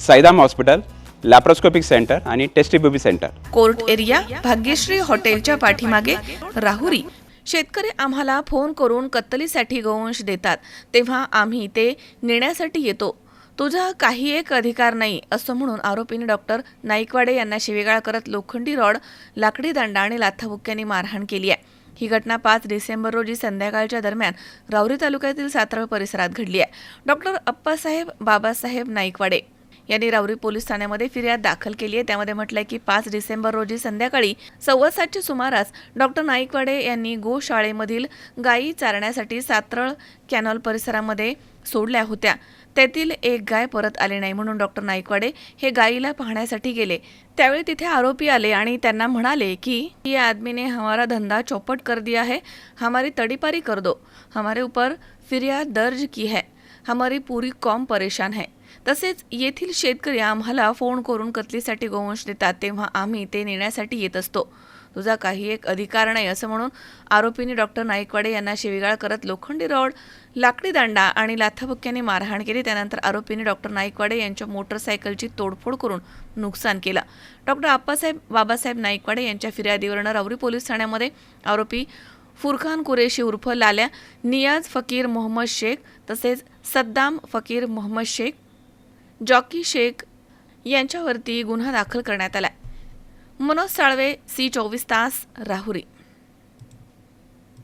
Saidham hospital laparoscopic centre आणि test tube baby centre. Court area Bhagyashree हॉटेलच्या पाठीमागे राहुरी. शेतकरी आम्हाला फोन करून कत्तलीसाठी गोवंश देतात. तेव्हा आम्ही ते नेण्यासाठी येतो. तुझा काही एक अधिकार नाही असं म्हणून आरोपीने डॉक्टर नाईकवाडे यांना शिवेगाळ करत लोखंडी रॉड लाकडी दंडा आणि लाथाबुक्क्यांनी मारहाण केली आहे. ही घटना पाच डिसेंबर रोजी संध्याकाळच्या दरम्यान राहुरी तालुक्यातील सातारा परिसरात घडली आहे. डॉक्टर अप्पासाहेब बाबासाहेब नाईकवाडे. यांनी राऊरी पोलीस ठाण्यामध्ये फिर्याद दाखल केली आहे. त्यामध्ये म्हटलंय की पाच डिसेंबर रोजी संध्याकाळी सव्वा सातच्या सुमारास डॉक्टर नाईकवाडे यांनी गोशाळेमधील गायी चारण्यासाठी सातरळ कॅनॉल परिसरामध्ये सोडल्या होत्या. त्यातील एक गाय परत आली नाही म्हणून डॉक्टर नाईकवाडे हे गायीला पाहण्यासाठी गेले. त्यावेळी तिथे आरोपी आले आणि त्यांना म्हणाले की या आदमीने हमारा धंदा चौपट कर दिया है हमारी तड़ीपारी कर दो. हमारे ऊपर फिर्याद दर्ज की है. हमारी पूरी कॉम परेशान है। तसेच येथील शेतकरी आम्हाला फोन करून कतलीसाठी गोवंश देतात तेव्हा आम्ही ते नेण्यासाठी येत असतो. तुझा काही एक अधिकार नाही असं म्हणून आरोपींनी डॉक्टर नाईकवाडे यांना शिवीगाळ करत लोखंडी रॉड लाकडी दांडा आणि लाथाबुक्क्याने मारहाण केली. त्यानंतर आरोपींनी डॉक्टर नाईकवाडे यांच्या मोटरसायकलची तोडफोड करून नुकसान केलं. डॉक्टर आप्पासाहेब बाबासाहेब नाईकवाडे यांच्या फिर्यादीवरनं राऊरी पोलीस ठाण्यामध्ये आरोपी फुरखान कुरेशी उर्फ लाल्या नियाज फकीर मोहम्मद शेख तसेच सद्दाम फकीर मोहम्मद शेख जॉकी शेख यांच्यावरती गुन्हा दाखल करण्यात आला मनोज साळवे सी चोवीस तास राहुरी.